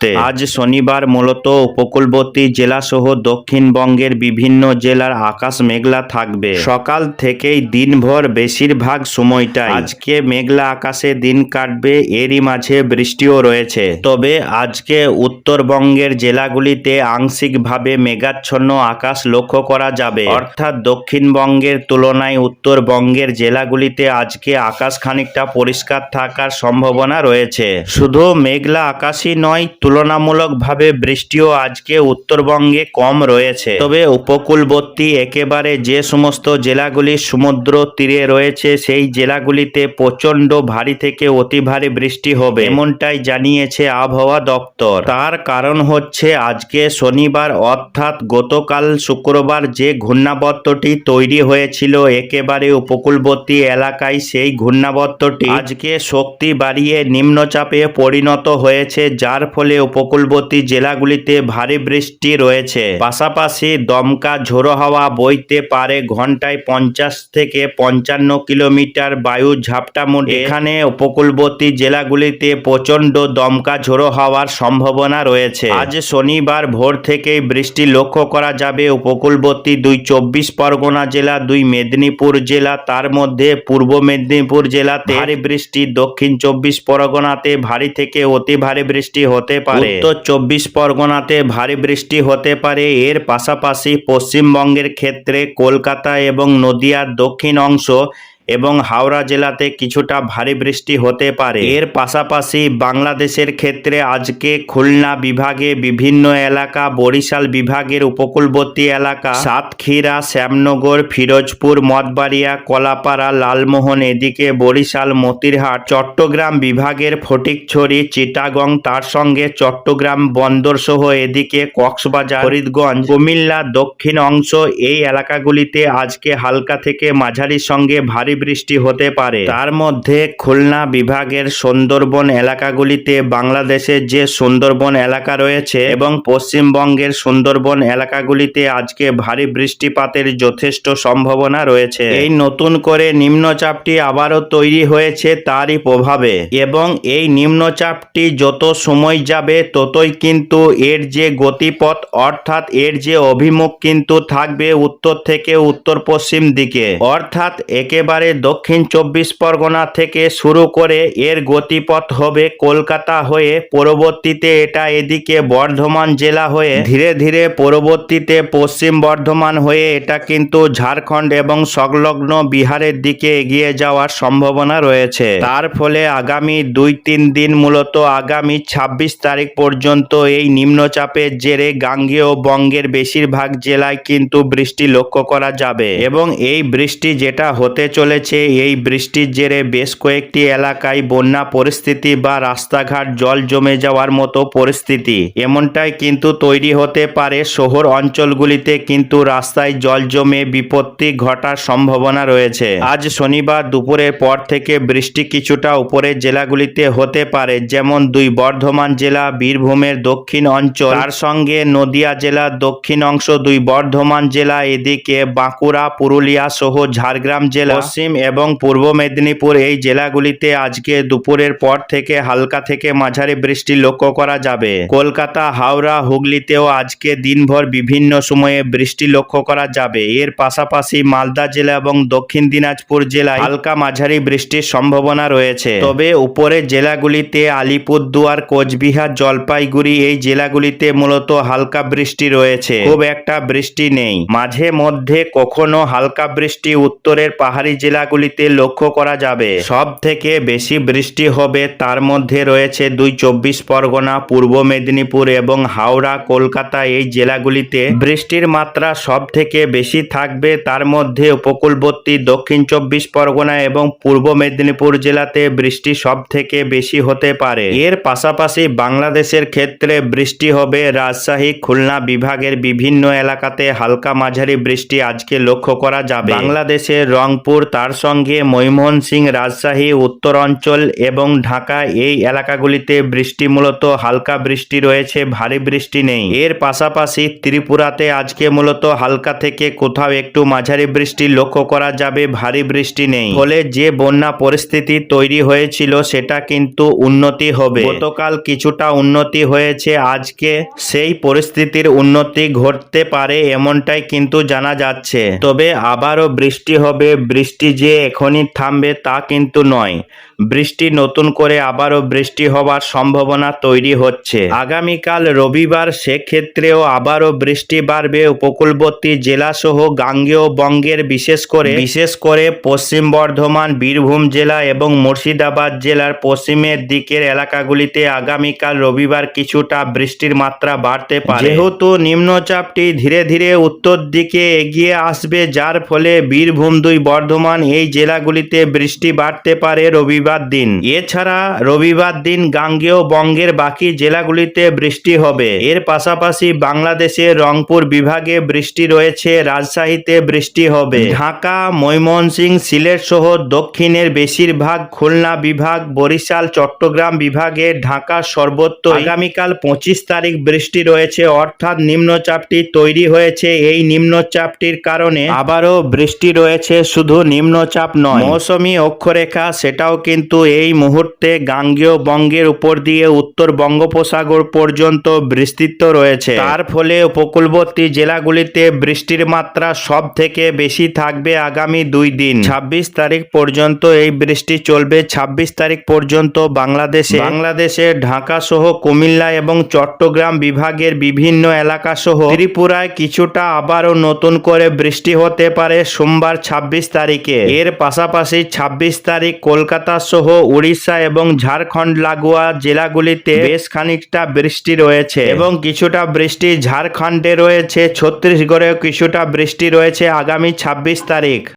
করতে। আজ শনিবার মূলত উপকূলবর্তী জেলাসহ দক্ষিণবঙ্গের বিভিন্ন জেলার আকাশ মেঘলা থাকবে। সকাল থেকেই দিনভর বেশিরভাগ সময়টাই আজকে মেঘলা আকাশে দিন কাটবে, এরই মাঝে বৃষ্টিও রয়েছে। তবে আজকে উত্তরবঙ্গের জেলাগুলিতে আংশিকভাবে মেঘাচ্ছন্ন আকাশ লক্ষ্য করা যাবে। অর্থাৎ দক্ষিণবঙ্গের তুলনায় উত্তরবঙ্গের জেলাগুলিতে আজকে আকাশ খানিকটা পরিষ্কার থাকার সম্ভাবনা রয়েছে। শুধু মেঘলা আকাশই নয় তুলনামূলকভাবে বৃষ্টিও আজকে উত্তরবঙ্গে কম রয়েছে। তবে উপকূলবর্তী একেবারে যে সমস্ত জেলাগুলি সমুদ্র তীরে রয়েছে, সেই জেলাগুলিতে প্রচণ্ড ভারী থেকে অতি ভারী বৃষ্টি হবে, এমনটাই জানিয়েছে আবহাওয়া দপ্তর। তার কারণ হচ্ছে, আজকে শনিবার অর্থাৎ গতকাল শুক্রবার যে ঘূর্ণাবর্তটি তৈরি হয়েছিল, একেবারে উপকূলবর্তী এলাকায় সেই ঘূর্ণাবর্তটি আজকে শক্তি বাড়িয়ে নিম্নচাপে পরিণত হয়েছে, যার ফলে উপকূলবর্তী জেলাগুলিতে ভারী বৃষ্টি রয়েছে। পাশাপাশি দমকা ঝোড়ো হাওয়া বইতে পারে ঘন্টায় পঞ্চাশ থেকে পঞ্চান্ন কিলোমিটার বায়ু ঝাপটা মোড়ে এখানে উপকূলবর্তী জেলাগুলিতে প্রচণ্ড দমকা ঝোড়ো হওয়ার সম্ভাবনা রয়েছে। আজ শনিবার ভোর থেকেই বৃষ্টি লক্ষ্য করা যাবে। উপকূলবর্তী দুই চব্বিশ পরগনা জেলা, দুই মেদিনীপুর জেলা, তার মধ্যে পূর্ব মেদিনীপুর জেলাতে ভারী বৃষ্টি, দক্ষিণ চব্বিশ পরগনাতে ভারী থেকে অতি ভারী বৃষ্টি হতে পারে। উত্তর চব্বিশ পরগনাতে ভারী বৃষ্টি হতে পারে। এর পাশাপাশি পশ্চিমবঙ্গের ক্ষেত্রে কলকাতা এবং নদিয়ার দক্ষিণ অংশ এবং হাওড়া জেলাতে কিছুটা ভারী বৃষ্টি হতে পারে। এর পাশাপাশি বাংলাদেশের ক্ষেত্রে আজকে খুলনা বিভাগে বিভিন্ন এলাকা, বরিশাল বিভাগের উপকূলবর্তী এলাকা, সাতক্ষীরা, শ্যামনগর, ফিরোজপুর, মঠবাড়িয়া, কলাপাড়া, লালমোহন, এদিকে বরিশাল, মতিরহাট, চট্টগ্রাম বিভাগের ফটিকছড়ি, চিটাগং, তার সঙ্গে চট্টগ্রাম বন্দর সহ এদিকে কক্সবাজার, ফরিদগঞ্জ, কুমিল্লা, দক্ষিণ অংশ এই এলাকাগুলিতে আজকে হালকা থেকে মাঝারির সঙ্গে ভারী বৃষ্টি হতে পারে। তার মধ্যে খুলনা বিভাগের সুন্দরবন এলাকাগুলিতে বাংলাদেশের যে সুন্দরবন এলাকা রয়েছে এবং পশ্চিমবঙ্গের সুন্দরবন এলাকাগুলিতে আজকে ভারী বৃষ্টিপাতের যথেষ্ট সম্ভাবনা রয়েছে। এই নতুন করে নিম্নচাপটি আবারও তৈরি হয়েছে তারই প্রভাবে এবং এই নিম্নচাপটি যত সময় যাবে ততই কিন্তু এর যে গতিপথ অর্থাৎ এর যে অভিমুখ কিন্তু থাকবে উত্তর থেকে উত্তর পশ্চিম দিকে। অর্থাৎ একেবারে দক্ষিণ চব্বিশ পরগনা থেকে শুরু করে এর গতিপথ হবে কলকাতা হয়ে পরবর্তীতে এটা এদিকে বর্ধমান জেলা হয়ে ধীরে ধীরে পরবর্তীতে পশ্চিম বর্ধমান হয়ে এটা কিন্তু ঝাড়খণ্ড এবং সংলগ্ন বিহারের দিকে এগিয়ে যাওয়ার সম্ভাবনা রয়েছে। তার ফলে আগামী দুই তিন দিন মূলত আগামী ছাব্বিশ তারিখ পর্যন্ত এই নিম্নচাপের জেরে গাঙ্গেয় বঙ্গের বেশিরভাগ জেলায় কিন্তু বৃষ্টি লক্ষ্য করা যাবে এবং এই বৃষ্টি যেটা হতে চলেছে এই বৃষ্টির জেরে বেশ কয়েকটি এলাকায় বন্যা পরিস্থিতি বা রাস্তাঘাট জল জমে যাওয়ার মতো পরিস্থিতি। এমনটাই কিন্তু তৈরি হতে পারে শহর অঞ্চলগুলিতে, কিন্তু রাস্তায় জল জমে বিপত্তি ঘটার সম্ভাবনা রয়েছে। আজ শনিবার দুপুরের পর থেকে বৃষ্টি কিছুটা উপরের জেলাগুলিতে হতে পারে, যেমন দুই বর্ধমান জেলা, বীরভূমের দক্ষিণ অঞ্চল। তার সঙ্গে নদিয়া জেলার দক্ষিণ অংশ দুই বর্ধমান জেলা, এদিকে বাঁকুড়া, পুরুলিয়া সহ ঝাড়গ্রাম জেলা। পশ্চিম এবং পূর্ব মেদিনীপুর এই জেলাগুলিতে আজকে দুপুরের পর থেকে হালকা থেকে মাঝারি বৃষ্টি লক্ষ্য করা যাবে। কলকাতা, হাওড়া, হুগলিতেও আজকে দিনভর বিভিন্ন সময়ে বৃষ্টি লক্ষ্য করা যাবে। এর পাশাপাশি মালদা জেলা এবং দক্ষিণ দিনাজপুর জেলায় হালকা মাঝারি বৃষ্টির সম্ভাবনা রয়েছে। তবে উপরের জেলাগুলিতে আলিপুরদুয়ার, কোচবিহার, জলপাইগুড়ি এই জেলাগুলিতে মূলত হালকা বৃষ্টি রয়েছে। খুব একটা বৃষ্টি নেই। মাঝে মধ্যে কখনো হালকা বৃষ্টি উত্তরের পাহাড়ি জেলাগুলিতে লক্ষ্য করা যাবে। সব থেকে বেশি বৃষ্টি হবে তার মধ্যে রয়েছে দুই চব্বিশ পরগনা, পূর্ব মেদিনীপুর এবং হাওড়া, কলকাতা এই জেলাগুলিতে। বৃষ্টির মাত্রা সব থেকে বেশি থাকবে তার মধ্যে উপকূলবর্তী, দক্ষিণ চব্বিশ পরগনা এবং পূর্ব মেদিনীপুর জেলাতে বৃষ্টি সব থেকে বেশি হতে পারে। এর পাশাপাশি বাংলাদেশের ক্ষেত্রে বৃষ্টি হবে। রাজশাহী, খুলনা বিভাগের বিভিন্ন এলাকাতে হালকা মাঝারি বৃষ্টি আজকে লক্ষ্য করা যাবে। বাংলাদেশের রংপুর তার সঙ্গে ময়মনসিংহ রাজশাহী উত্তরাঞ্চল এবং ঢাকা এই এলাকাগুলিতে বৃষ্টি মূলত হালকা বৃষ্টি রয়েছে, ভারী বৃষ্টি নেই। এর পাশাপাশি ত্রিপুরাতে আজকে মূলত হালকা থেকে কোথাও একটু মাঝারি বৃষ্টি লক্ষ্য করা যাবে, ভারী বৃষ্টি নেই। ফলে যে বন্যা পরিস্থিতি তৈরি হয়েছিল সেটা কিন্তু উন্নতি হবে। গতকাল কিছুটা উন্নতি হয়েছে, আজকে সেই পরিস্থিতির উন্নতি ঘটতে পারে এমনটাই কিন্তু জানা যাচ্ছে। তবে আবারও বৃষ্টি হবে, বৃষ্টি যে এখনই থামবে তা কিন্তু নয়। বৃষ্টি নতুন করে আবারও বৃষ্টি হওয়ার সম্ভাবনা তৈরি হচ্ছে। আগামীকাল রবিবার সেক্ষেত্রেও আবারও বৃষ্টি বাড়বে উপকূলবর্তী জেলা সহ গাঙ্গেয় বঙ্গের, বিশেষ করে বিশেষ করে পশ্চিম বর্ধমান, বীরভূম জেলা এবং মুর্শিদাবাদ জেলার পশ্চিমের দিকের এলাকাগুলিতে আগামীকাল রবিবার কিছুটা বৃষ্টির মাত্রা বাড়তে পারে। যেহেতু নিম্নচাপটি ধীরে ধীরে উত্তর দিকে এগিয়ে আসবে, যার ফলে বীরভূম দুই বর্ধমান এই জেলাগুলিতে বৃষ্টি বাড়তে পারে রবিবার দিন। এছাড়া রবিবার দিন গাঙ্গেয় বঙ্গের বাকি জেলাগুলিতে বৃষ্টি হবে। এর পাশাপাশি বাংলাদেশে রংপুর বিভাগে বৃষ্টি রয়েছে, রাজশাহীতে বৃষ্টি হবে। ঢাকা, ময়মনসিংহ, সিলেট সহ দক্ষিণের বেশিরভাগ খুলনা বিভাগ, বরিশাল, চট্টগ্রাম বিভাগে ঢাকা সর্বত্র আগামীকাল পঁচিশ তারিখ বৃষ্টি রয়েছে, অর্থাৎ নিম্নচাপটি তৈরি হয়েছে। এই নিম্নচাপটির কারণে আবারও বৃষ্টি রয়েছে, শুধু নিম্নচাপ নয়। মৌসুমী অক্ষরেখা সেটাও কিন্তু এই মুহূর্তে গাঙ্গেয় বঙ্গের উপর দিয়ে উত্তর বঙ্গোপসাগর পর্যন্ত বিস্তৃত রয়েছে। তার ফলে উপকূলবর্তী জেলাগুলিতে বৃষ্টির মাত্রা সব থেকে বেশি থাকবে আগামী দুই দিন। ছাব্বিশ তারিখ পর্যন্ত এই বৃষ্টি চলবে। ছাব্বিশ তারিখ পর্যন্ত বাংলাদেশে বাংলাদেশে ঢাকা সহ কুমিল্লা এবং চট্টগ্রাম বিভাগের বিভিন্ন এলাকা সহ ত্রিপুরায় কিছুটা আবারও নতুন করে বৃষ্টি হতে পারে সোমবার ছাব্বিশ তারিখে। এর পাশাপাশি ছাব্বিশ তারিখ কলকাতা সহ উড়িষ্যা এবং ঝাড়খণ্ড লাগোয়া জেলাগুলিতে বেশ খানিকটা বৃষ্টি রয়েছে এবং কিছুটা বৃষ্টি ঝাড়খণ্ডে রয়েছে। ছত্তিশগড়েও কিছুটা বৃষ্টি রয়েছে আগামী ছাব্বিশ তারিখ।